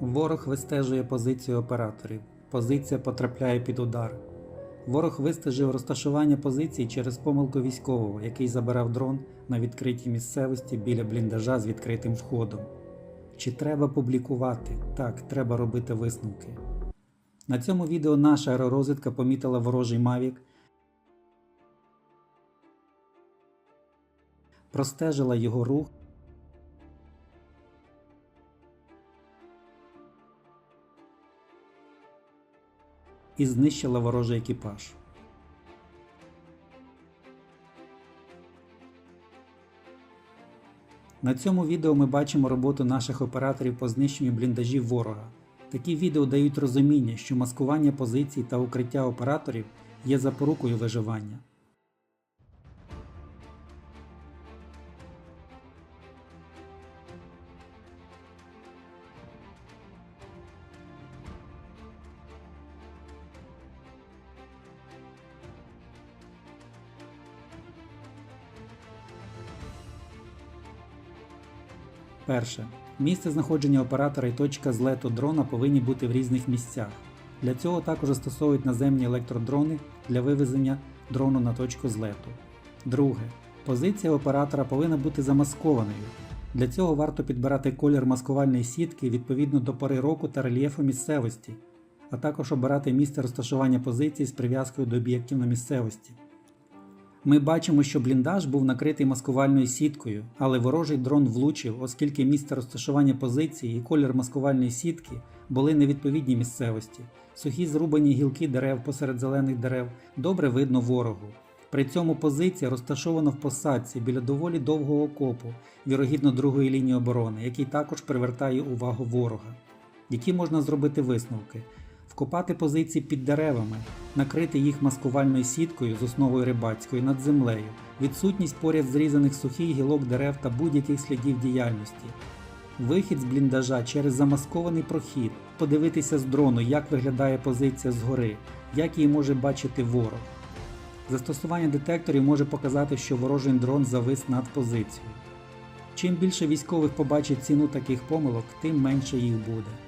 Ворог вистежує позицію операторів. Позиція потрапляє під удар. Ворог вистежив розташування позиції через помилку військового, який забирав дрон на відкритій місцевості біля бліндажа з відкритим входом. Чи треба публікувати? Так, треба робити висновки. На цьому відео наша аеророзвідка помітила ворожий Мавік, простежила його рух і знищила ворожий екіпаж. На цьому відео ми бачимо роботу наших операторів по знищенню бліндажів ворога. Такі відео дають розуміння, що маскування позицій та укриття операторів є запорукою виживання. Перше. Місце знаходження оператора і точка злету дрона повинні бути в різних місцях. Для цього також застосовують наземні електродрони для вивезення дрону на точку злету. Друге. Позиція оператора повинна бути замаскованою. Для цього варто підбирати колір маскувальної сітки відповідно до пори року та рельєфу місцевості, а також обирати місце розташування позиції з прив'язкою до об'єктів на місцевості. Ми бачимо, що бліндаж був накритий маскувальною сіткою, але ворожий дрон влучив, оскільки місце розташування позиції і колір маскувальної сітки були невідповідні місцевості. Сухі зрубані гілки дерев посеред зелених дерев добре видно ворогу. При цьому позиція розташована в посадці біля доволі довгого окопу, вірогідно другої лінії оборони, який також привертає увагу ворога. Які можна зробити висновки? Вкопати позиції під деревами, накрити їх маскувальною сіткою з основою рибацької над землею, відсутність поряд зрізаних сухих гілок дерев та будь-яких слідів діяльності. Вихід з бліндажа через замаскований прохід, подивитися з дрону, як виглядає позиція згори, як її може бачити ворог. Застосування детекторів може показати, що ворожий дрон завис над позицією. Чим більше військових побачить ціну таких помилок, тим менше їх буде.